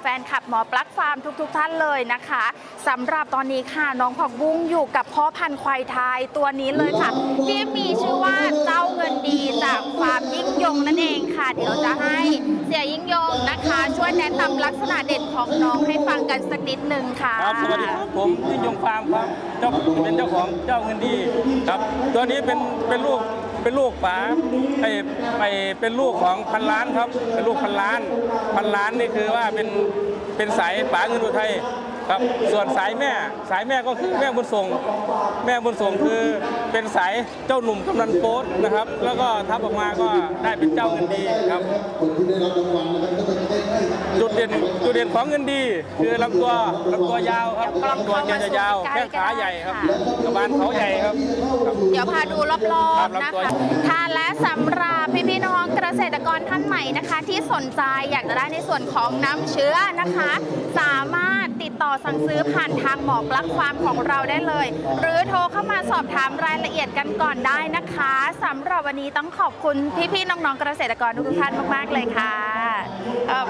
แฟนคลับหมอปลั๊กฟาร์มทุกๆทท่านเลยนะคะสำหรับตอนนี้ค่ะน้องผักบุ้งอยู่กับพ่อพันธุ์ควายไทยตัวนี้เลยค่ะ ที่มีชื่อว่าเจ้าเงินดีจากฟาร์มยิ่งยงนั่นเองค่ะ เดี๋ยวจะให้เสียยิ่งยงนะคะ ช่วยแนะนำลักษณะเด่นของน้องให้ฟังกันสักนิดหนึ่งค่ะครับสวัสดีครับผมยิ่งยงฟาร์มครับเจ้าเป็นเจ้าของเจ้าเงินดีครับ ตัวนี้เป็นเป็นลูก เป็นลูกป๋าไอไอเป็นลูกของพันล้านครับ เป็นลูกพันล้าน พันล้านนี่คือว่าเป็นเป็นสายป๋าเงินอุทัยครับส่วนสายแม่สายแม่ก็คือแม่บุญส่ง แม่บุญส่งคือเป็นสายเจ้าหนุ่มกำนันโป๊ตนะครับ แล้วก็ทับออกมาก็ได้เป็นเจ้าเงินดีครับคนที่ได้รับรางวัลนะครับก็จะได้ จุดเด่นจุดเด่นของเงินดี คือลำตัวลำตัวยาวครับเดี๋ยวกล้องลำตัวเข้ามาจะยาวสู่ใกล้แข้งขาก็ได้ใหญ่ครับค่ะกระบาลเขาใหญ่ครับครับเดี๋ยวพาดูรอบครัๆบนะรับตัวคะค่ะและสำหรับพี่ๆน้องเกษตรกรท่านใหม่นะคะ ที่สนใจอยากจะได้ในส่วนของน้ำเชื้อนะคะ สามารถติดต่อสั่งซื้อผ่านทางหมอปลั๊กฟาร์มของเราได้เลย หรือโทรเข้ามาสอบถามรายละเอียดกันก่อนได้นะคะสำหรับวันนี้ต้องขอบคุณพี่ๆน้องๆเกษตรกรทุกๆท่านมากๆเลยค่ะขอบคุณ